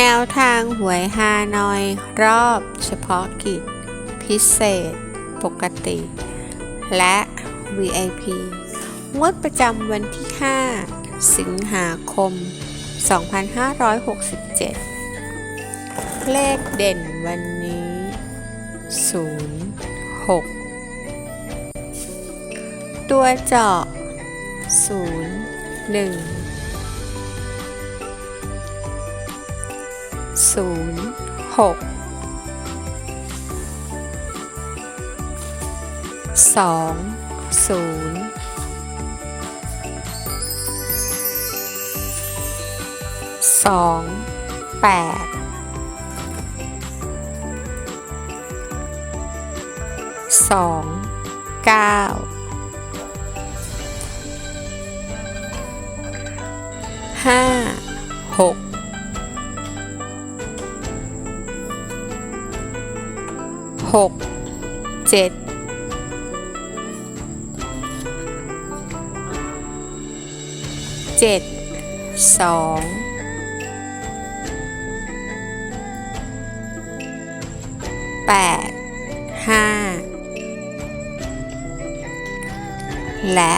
แนวทางหวยฮานอย รอบเฉพาะกิจ พิเศษ ปกติ และ VIP งวดประจำวันที่ 5 สิงหาคม 2567 เลขเด่นวันนี้ 0 6 ตัวเจาะ 0 1 ศูนย์หกสองศูนย์สองแปดสองเก้าห้าหก หกเจ็ดเจ็ดสองแปดห้าและ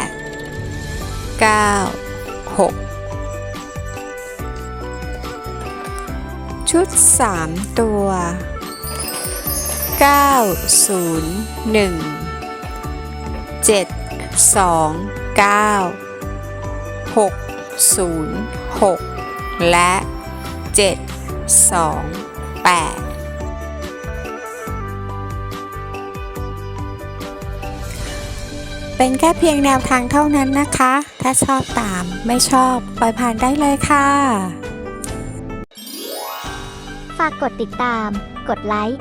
เก้าหกชุดสามตัว 9 0 1 7 2 9 6 0 6และ7 2 8เป็นแค่เพียงแนวทางเท่านั้นนะคะ ถ้าชอบตามไม่ชอบ ปล่อยผ่านได้เลยค่ะ ฝากกดติดตาม กดไลค์